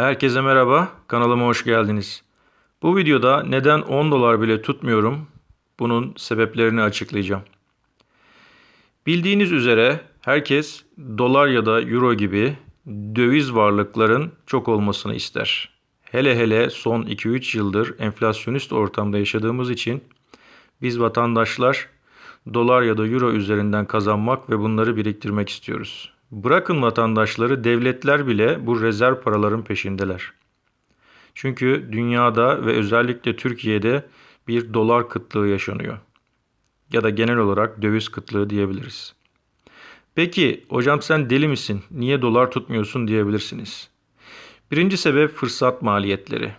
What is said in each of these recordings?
Herkese merhaba, kanalıma hoş geldiniz. Bu videoda neden 10 dolar bile tutmuyorum, bunun sebeplerini açıklayacağım. Bildiğiniz üzere herkes dolar ya da euro gibi döviz varlıkların çok olmasını ister. Hele hele son 2-3 yıldır enflasyonist ortamda yaşadığımız için biz vatandaşlar dolar ya da euro üzerinden kazanmak ve bunları biriktirmek istiyoruz. Bırakın vatandaşları, devletler bile bu rezerv paraların peşindeler. Çünkü dünyada ve özellikle Türkiye'de bir dolar kıtlığı yaşanıyor. Ya da genel olarak döviz kıtlığı diyebiliriz. Peki hocam sen deli misin? Niye dolar tutmuyorsun diyebilirsiniz. Birinci sebep fırsat maliyetleri.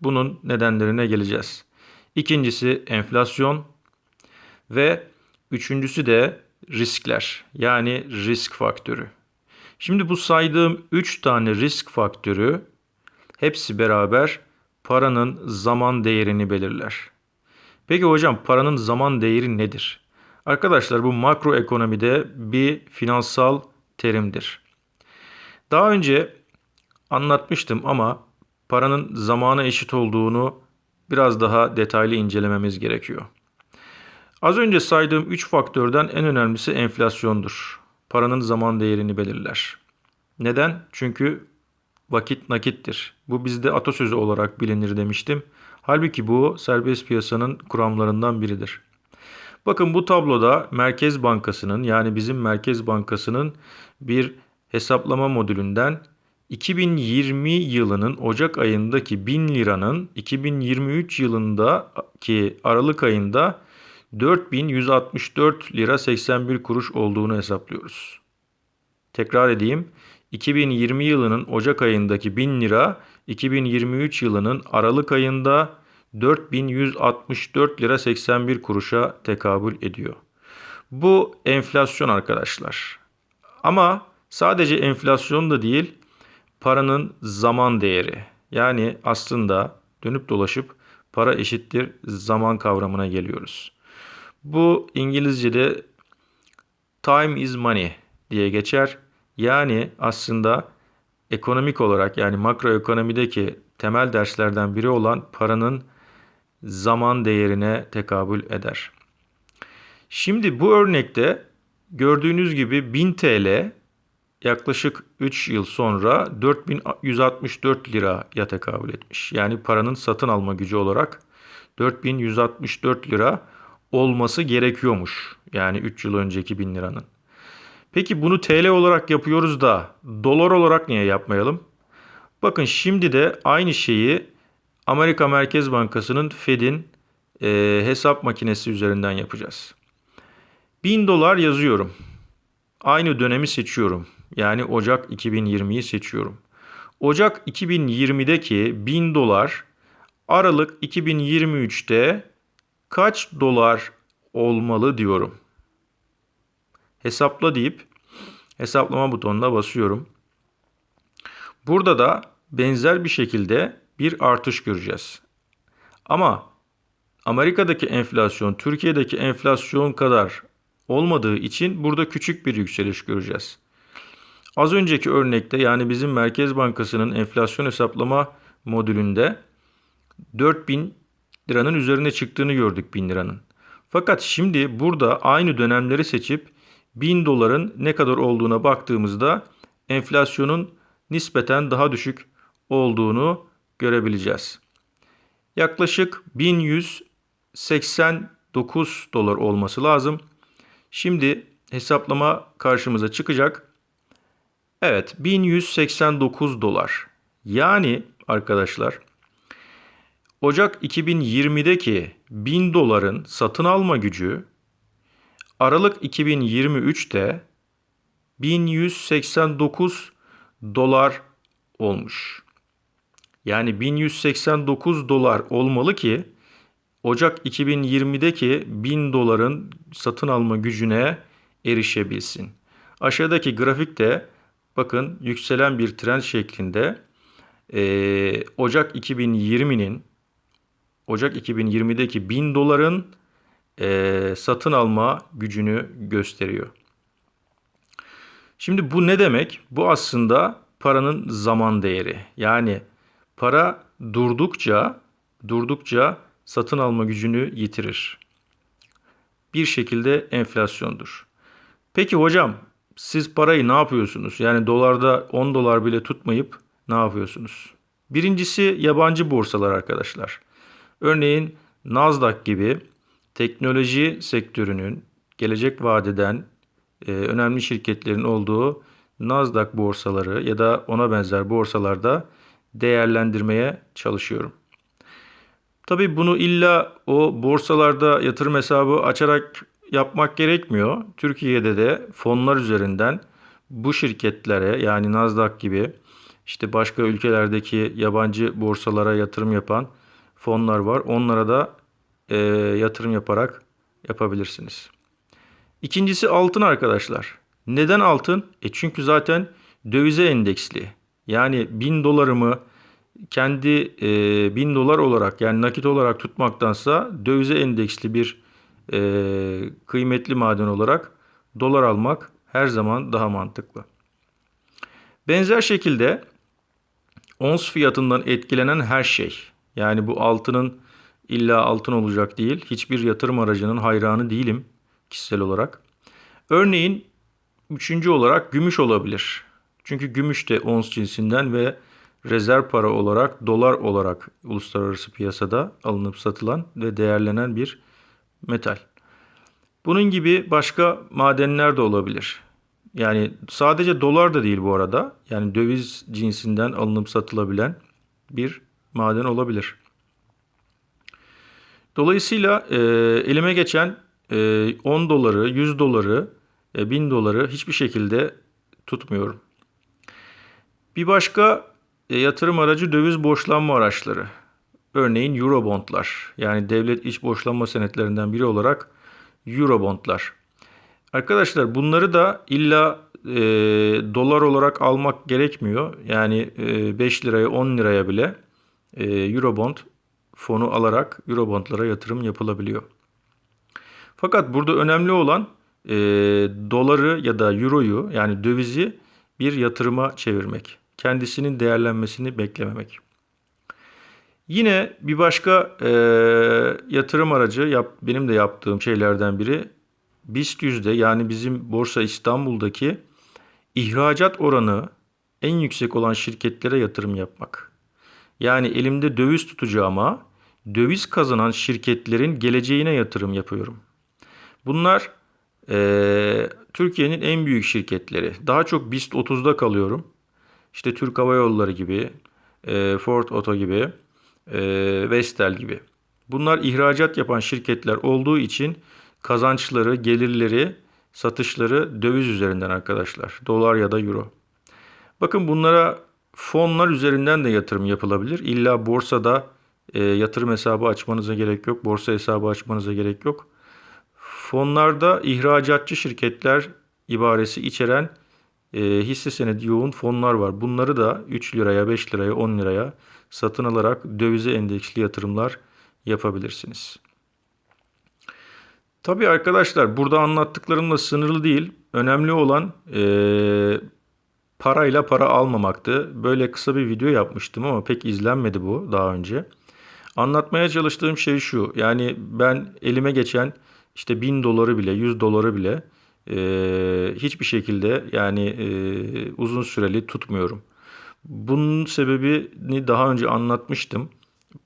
Bunun nedenlerine geleceğiz. İkincisi enflasyon ve üçüncüsü de riskler yani risk faktörü. Şimdi bu saydığım 3 tane risk faktörü hepsi beraber paranın zaman değerini belirler. Peki hocam paranın zaman değeri nedir? Arkadaşlar bu makro ekonomide bir finansal terimdir. Daha önce anlatmıştım ama paranın zamana eşit olduğunu biraz daha detaylı incelememiz gerekiyor. Az önce saydığım 3 faktörden en önemlisi enflasyondur. Paranın zaman değerini belirler. Neden? Çünkü vakit nakittir. Bu bizde atasözü olarak bilinir demiştim. Halbuki bu serbest piyasanın kuramlarından biridir. Bakın bu tabloda Merkez Bankası'nın yani bizim Merkez Bankası'nın bir hesaplama modülünden 2020 yılının Ocak ayındaki 1000 liranın 2023 yılındaki Aralık ayında 4164 lira 81 kuruş olduğunu hesaplıyoruz. Tekrar edeyim. 2020 yılının Ocak ayındaki 1000 lira 2023 yılının Aralık ayında 4164 lira 81 kuruşa tekabül ediyor. Bu enflasyon arkadaşlar. Ama sadece enflasyon da değil, paranın zaman değeri. Yani aslında dönüp dolaşıp para eşittir zaman kavramına geliyoruz. Bu İngilizce'de time is money diye geçer. Yani aslında ekonomik olarak yani makroekonomideki temel derslerden biri olan paranın zaman değerine tekabül eder. Şimdi bu örnekte gördüğünüz gibi 1000 TL yaklaşık 3 yıl sonra 4164 liraya tekabül etmiş. Yani paranın satın alma gücü olarak 4164 lira olması gerekiyormuş. Yani 3 yıl önceki 1000 liranın. Peki bunu TL olarak yapıyoruz da dolar olarak niye yapmayalım? Bakın şimdi de aynı şeyi Amerika Merkez Bankası'nın Fed'in e, hesap makinesi üzerinden yapacağız. 1000 dolar yazıyorum. Aynı dönemi seçiyorum. Yani Ocak 2020'yi seçiyorum. Ocak 2020'deki 1000 dolar Aralık 2023'te kaç dolar olmalı diyorum. Hesapla deyip hesaplama butonuna basıyorum. Burada da benzer bir şekilde bir artış göreceğiz. Ama Amerika'daki enflasyon Türkiye'deki enflasyon kadar olmadığı için burada küçük bir yükseliş göreceğiz. Az önceki örnekte yani bizim Merkez Bankası'nın enflasyon hesaplama modülünde 4000 liranın üzerine çıktığını gördük 1000 liranın. Fakat şimdi burada aynı dönemleri seçip 1000 doların ne kadar olduğuna baktığımızda enflasyonun nispeten daha düşük olduğunu görebileceğiz. Yaklaşık 1189 dolar olması lazım. Şimdi hesaplama karşımıza çıkacak. Evet 1189 dolar. Yani arkadaşlar Ocak 2020'deki 1000 doların satın alma gücü Aralık 2023'te 1189 dolar olmuş. Yani 1189 dolar olmalı ki Ocak 2020'deki 1000 doların satın alma gücüne erişebilsin. Aşağıdaki grafikte bakın yükselen bir trend şeklinde ee, Ocak 2020'nin Ocak 2020'deki 1000 doların e, satın alma gücünü gösteriyor. Şimdi bu ne demek? Bu aslında paranın zaman değeri. Yani para durdukça durdukça satın alma gücünü yitirir. Bir şekilde enflasyondur. Peki hocam siz parayı ne yapıyorsunuz? Yani dolarda 10 dolar bile tutmayıp ne yapıyorsunuz? Birincisi yabancı borsalar arkadaşlar. Örneğin Nasdaq gibi teknoloji sektörünün gelecek vadeden e, önemli şirketlerin olduğu Nasdaq borsaları ya da ona benzer borsalarda değerlendirmeye çalışıyorum. Tabii bunu illa o borsalarda yatırım hesabı açarak yapmak gerekmiyor. Türkiye'de de fonlar üzerinden bu şirketlere yani Nasdaq gibi işte başka ülkelerdeki yabancı borsalara yatırım yapan fonlar var. Onlara da e, yatırım yaparak yapabilirsiniz. İkincisi altın arkadaşlar. Neden altın? E çünkü zaten dövize endeksli. Yani 1000 dolarımı kendi e, 1000 dolar olarak yani nakit olarak tutmaktansa dövize endeksli bir e, kıymetli maden olarak dolar almak her zaman daha mantıklı. Benzer şekilde ons fiyatından etkilenen her şey yani bu altının illa altın olacak değil. Hiçbir yatırım aracının hayranı değilim kişisel olarak. Örneğin üçüncü olarak gümüş olabilir. Çünkü gümüş de ons cinsinden ve rezerv para olarak dolar olarak uluslararası piyasada alınıp satılan ve değerlenen bir metal. Bunun gibi başka madenler de olabilir. Yani sadece dolar da değil bu arada. Yani döviz cinsinden alınıp satılabilen bir maden olabilir. Dolayısıyla e, elime geçen e, 10 doları, 100 doları, e, 1000 doları hiçbir şekilde tutmuyorum. Bir başka e, yatırım aracı döviz borçlanma araçları. Örneğin Eurobondlar. Yani devlet iç borçlanma senetlerinden biri olarak Eurobondlar. Arkadaşlar bunları da illa e, dolar olarak almak gerekmiyor. Yani e, 5 liraya 10 liraya bile Eurobond fonu alarak Eurobondlara yatırım yapılabiliyor. Fakat burada önemli olan e, doları ya da euroyu yani dövizi bir yatırıma çevirmek. Kendisinin değerlenmesini beklememek. Yine bir başka e, yatırım aracı yap, benim de yaptığım şeylerden biri BIST yüzde yani bizim Borsa İstanbul'daki ihracat oranı en yüksek olan şirketlere yatırım yapmak. Yani elimde döviz tutacağıma döviz kazanan şirketlerin geleceğine yatırım yapıyorum. Bunlar e, Türkiye'nin en büyük şirketleri. Daha çok BIST 30'da kalıyorum. İşte Türk Hava Yolları gibi, e, Ford Oto gibi, e, Vestel gibi. Bunlar ihracat yapan şirketler olduğu için kazançları, gelirleri, satışları döviz üzerinden arkadaşlar. Dolar ya da euro. Bakın bunlara fonlar üzerinden de yatırım yapılabilir. İlla borsada e, yatırım hesabı açmanıza gerek yok. Borsa hesabı açmanıza gerek yok. Fonlarda ihracatçı şirketler ibaresi içeren e, hisse senedi yoğun fonlar var. Bunları da 3 liraya, 5 liraya, 10 liraya satın alarak dövize endeksli yatırımlar yapabilirsiniz. Tabii arkadaşlar burada anlattıklarımla sınırlı değil. Önemli olan e, parayla para almamaktı. Böyle kısa bir video yapmıştım ama pek izlenmedi bu daha önce. Anlatmaya çalıştığım şey şu. Yani ben elime geçen işte 1000 doları bile 100 doları bile e, hiçbir şekilde yani e, uzun süreli tutmuyorum. Bunun sebebini daha önce anlatmıştım.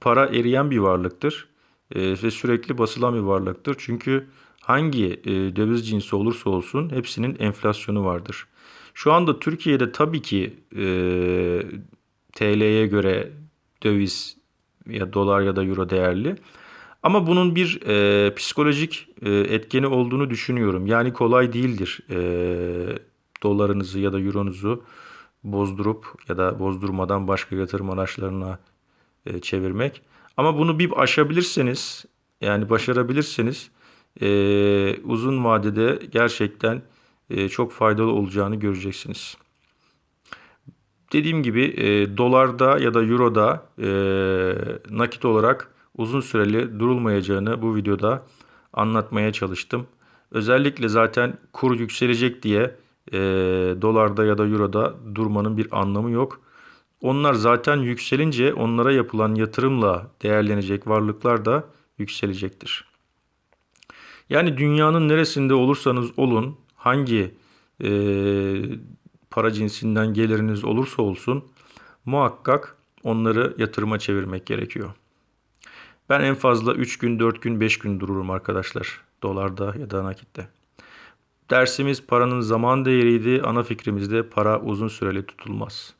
Para eriyen bir varlıktır e, ve sürekli basılan bir varlıktır. Çünkü hangi e, döviz cinsi olursa olsun hepsinin enflasyonu vardır. Şu anda Türkiye'de tabii ki e, TL'ye göre döviz ya dolar ya da euro değerli. Ama bunun bir e, psikolojik e, etkeni olduğunu düşünüyorum. Yani kolay değildir e, dolarınızı ya da euronuzu bozdurup ya da bozdurmadan başka yatırım araçlarına e, çevirmek. Ama bunu bir aşabilirseniz yani başarabilirseniz e, uzun vadede gerçekten çok faydalı olacağını göreceksiniz. Dediğim gibi e, dolarda ya da euroda e, nakit olarak uzun süreli durulmayacağını bu videoda anlatmaya çalıştım. Özellikle zaten kur yükselecek diye e, dolarda ya da euroda durmanın bir anlamı yok. Onlar zaten yükselince onlara yapılan yatırımla değerlenecek varlıklar da yükselecektir. Yani dünyanın neresinde olursanız olun, hangi e, para cinsinden geliriniz olursa olsun muhakkak onları yatırıma çevirmek gerekiyor. Ben en fazla 3 gün, 4 gün, 5 gün dururum arkadaşlar. Dolarda ya da nakitte. Dersimiz paranın zaman değeriydi. Ana fikrimizde para uzun süreli tutulmaz.